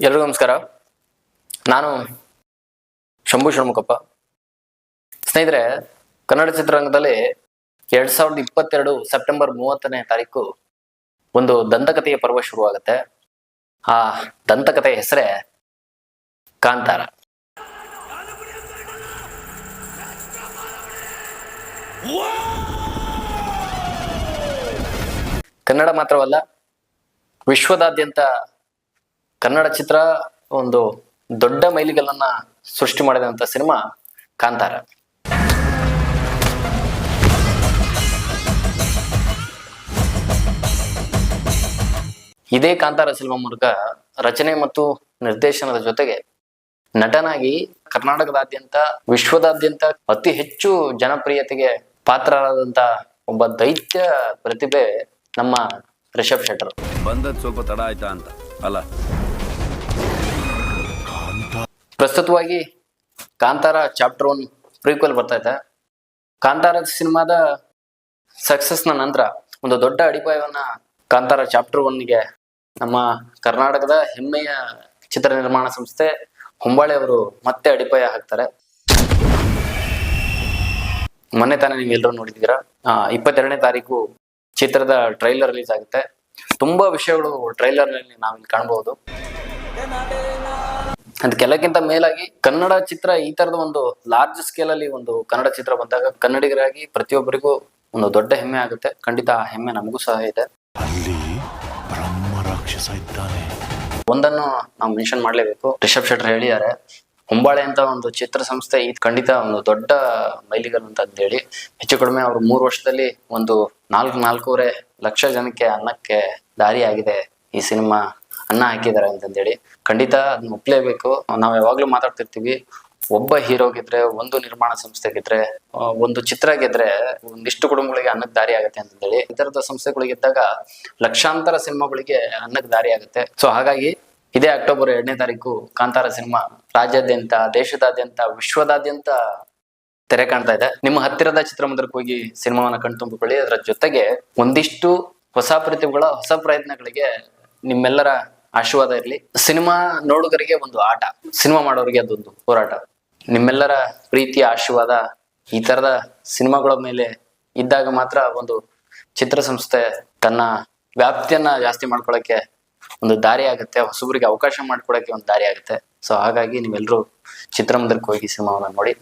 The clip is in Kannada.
ಎಲ್ರಿಗೂ ನಮಸ್ಕಾರ. ನಾನು ಶಂಭು ಷಣ್ಮುಖಪ್ಪ. ಸ್ನೇಹಿತರೆ, ಕನ್ನಡ ಚಿತ್ರರಂಗದಲ್ಲಿ ಎರಡ್ ಸಾವಿರದ ಇಪ್ಪತ್ತೆರಡು ಸೆಪ್ಟೆಂಬರ್ ಮೂವತ್ತನೇ ತಾರೀಕು ಒಂದು ದಂತಕಥೆಯ ಪರ್ವ ಶುರುವಾಗುತ್ತೆ. ಆ ದಂತಕಥೆಯ ಹೆಸರೇ ಕಾಂತಾರ. ಕನ್ನಡ ಮಾತ್ರವಲ್ಲ, ವಿಶ್ವದಾದ್ಯಂತ ಕನ್ನಡ ಚಿತ್ರ ಒಂದು ದೊಡ್ಡ ಮೈಲಿಗಲ್ಲನ್ನ ಸೃಷ್ಟಿ ಮಾಡಿದಂತ ಸಿನಿಮಾ ಕಾಂತಾರ. ಇದೇ ಕಾಂತಾರ ಸಿನಿಮಾ ಮೂಲಕ ರಚನೆ ಮತ್ತು ನಿರ್ದೇಶನದ ಜೊತೆಗೆ ನಟನಾಗಿ ಕರ್ನಾಟಕದಾದ್ಯಂತ, ವಿಶ್ವದಾದ್ಯಂತ ಅತಿ ಹೆಚ್ಚು ಜನಪ್ರಿಯತೆಗೆ ಪಾತ್ರರಾದಂತ ಒಬ್ಬ ದೈತ್ಯ ಪ್ರತಿಭೆ ನಮ್ಮ ರಿಷಬ್ ಶೆಟ್ಟರ್. ಬಂದದ್ ಸ್ವಲ್ಪ ತಡ ಆಯ್ತಾ ಅಂತ. ಅಲ್ಲ. ಪ್ರಸ್ತುತವಾಗಿ ಕಾಂತಾರ ಚಾಪ್ಟರ್ ಒನ್ ಪ್ರೀಕ್ವೆಲ್ ಬರ್ತಾ ಇದೆ. ಕಾಂತಾರ ಸಿನಿಮಾದ ಸಕ್ಸಸ್ನ ನಂತರ ಒಂದು ದೊಡ್ಡ ಅಡಿಪಾಯವನ್ನ ಕಾಂತಾರ ಚಾಪ್ಟರ್ ಒನ್ಗೆ ನಮ್ಮ ಕರ್ನಾಟಕದ ಹೆಮ್ಮೆಯ ಚಿತ್ರ ನಿರ್ಮಾಣ ಸಂಸ್ಥೆ ಹೊಂಬಾಳೆ ಅವರು ಮತ್ತೆ ಅಡಿಪಾಯ ಹಾಕ್ತಾರೆ. ಮೊನ್ನೆ ತಾನೇ ನೀವು ಎಲ್ಲರೂ ನೋಡಿದ್ದೀರಾ? ಇಪ್ಪತ್ತೆರಡನೇ ತಾರೀಕು ಚಿತ್ರದ ಟ್ರೈಲರ್ ರಿಲೀಸ್ ಆಗುತ್ತೆ. ತುಂಬಾ ವಿಷಯಗಳು ಟ್ರೈಲರ್ನಲ್ಲಿ ನಾವಿಲ್ಲಿ ಕಾಣಬಹುದು ಅದಕ್ಕೆಲ್ಲಕ್ಕಿಂತ ಮೇಲಾಗಿ ಕನ್ನಡ ಚಿತ್ರ ಈ ತರದ ಒಂದು ಲಾರ್ಜ್ ಸ್ಕೇಲ್ ಅಲ್ಲಿ ಒಂದು ಕನ್ನಡ ಚಿತ್ರ ಬಂದಾಗ ಕನ್ನಡಿಗರಾಗಿ ಪ್ರತಿಯೊಬ್ಬರಿಗೂ ಒಂದು ದೊಡ್ಡ ಹೆಮ್ಮೆ ಆಗುತ್ತೆ. ಖಂಡಿತ ಆ ಹೆಮ್ಮೆ ನಮಗೂ ಸಹ ಇದೆ. ಅಲ್ಲಿ ಬ್ರಹ್ಮ ರಾಕ್ಷಸ ಇದ್ದಾನೆ. ಒಂದನ್ನು ನಾವು ಮೆನ್ಷನ್ ಮಾಡ್ಲೇಬೇಕು. ರಿಷಬ್ ಶೆಟ್ಟರ್ ಹೇಳಿದ್ದಾರೆ ಹೊಂಬಾಳೆ ಅಂತ ಒಂದು ಚಿತ್ರ ಸಂಸ್ಥೆ ಇದು ಖಂಡಿತ ಒಂದು ದೊಡ್ಡ ಮೈಲಿಗಲ್ ಅಂತ ಹೇಳಿ ಹೆಚ್ಚು ಕಡಿಮೆ ಅವರು ಮೂರು ವರ್ಷದಲ್ಲಿ ಒಂದು ನಾಲ್ಕು ನಾಲ್ಕೂವರೆ ಲಕ್ಷ ಜನಕ್ಕೆ ಅನ್ನಕ್ಕೆ ದಾರಿ ಆಗಿದೆ ಈ ಸಿನಿಮಾ. ಅನ್ನ ಹಾಕಿದ್ದಾರೆ ಅಂತಂದೇಳಿ. ಖಂಡಿತ ಅದನ್ನ ಒಪ್ಲೇಬೇಕು. ನಾವು ಯಾವಾಗ್ಲೂ ಮಾತಾಡ್ತಿರ್ತೀವಿ. ಒಬ್ಬ ಹೀರೋ ಗೆದ್ರೆ, ಒಂದು ನಿರ್ಮಾಣ ಸಂಸ್ಥೆ ಗೆದ್ರೆ ಒಂದು ಚಿತ್ರ ಗೆದ್ರೆ ಒಂದಿಷ್ಟು ಕುಟುಂಬಗಳಿಗೆ ಅನ್ನಕ್ಕೆ ದಾರಿ ಆಗುತ್ತೆ ಅಂತಂದೇಳಿ. ಈ ತರದ ಸಂಸ್ಥೆಗಳು ಇದ್ದಾಗ ಲಕ್ಷಾಂತರ ಸಿನಿಮಾಗಳಿಗೆ ಅನ್ನಕ್ಕೆ ದಾರಿ ಆಗುತ್ತೆ. ಸೊ ಹಾಗಾಗಿ ಇದೇ ಅಕ್ಟೋಬರ್ ಎರಡನೇ ತಾರೀಕು ಕಾಂತಾರ ಸಿನಿಮಾ ರಾಜ್ಯಾದ್ಯಂತ, ದೇಶದಾದ್ಯಂತ, ವಿಶ್ವದಾದ್ಯಂತ ತೆರೆ ಕಾಣ್ತಾ ಇದೆ. ನಿಮ್ಮ ಹತ್ತಿರದ ಚಿತ್ರಮಂದಿರಕ್ಕೆ ಹೋಗಿ ಸಿನಿಮಾವನ್ನ ಕಣ್ತುಂಬಿಕೊಳ್ಳಿ. ಅದರ ಜೊತೆಗೆ ಒಂದಿಷ್ಟು ಹೊಸ ಪ್ರತಿಭೆಗಳ, ಹೊಸ ಪ್ರಯತ್ನಗಳಿಗೆ ನಿಮ್ಮೆಲ್ಲರ ಆಶೀರ್ವಾದ ಇರಲಿ. ಸಿನಿಮಾ ನೋಡುಗರಿಗೆ ಒಂದು ಆಟ, ಸಿನಿಮಾ ಮಾಡೋರಿಗೆ ಅದೊಂದು ಹೋರಾಟ. ನಿಮ್ಮೆಲ್ಲರ ಪ್ರೀತಿಯ ಆಶೀರ್ವಾದ ಈ ತರದ ಸಿನಿಮಾಗಳ ಮೇಲೆ ಇದ್ದಾಗ ಮಾತ್ರ ಒಂದು ಚಿತ್ರಸಂಸ್ಥೆ ತನ್ನ ವ್ಯಾಪ್ತಿಯನ್ನ ಜಾಸ್ತಿ ಮಾಡ್ಕೊಳಕ್ಕೆ ಒಂದು ದಾರಿ ಆಗುತ್ತೆ, ಹೊಸಬರಿಗೆ ಅವಕಾಶ ಮಾಡ್ಕೊಳಕ್ಕೆ ಒಂದು ದಾರಿ ಆಗುತ್ತೆ. ಸೊ ಹಾಗಾಗಿ ನೀವೆಲ್ಲರೂ ಚಿತ್ರಮಂದಿರಕ್ಕೆ ಹೋಗಿ ಸಿನಿಮಾವನ್ನು ನೋಡಿ.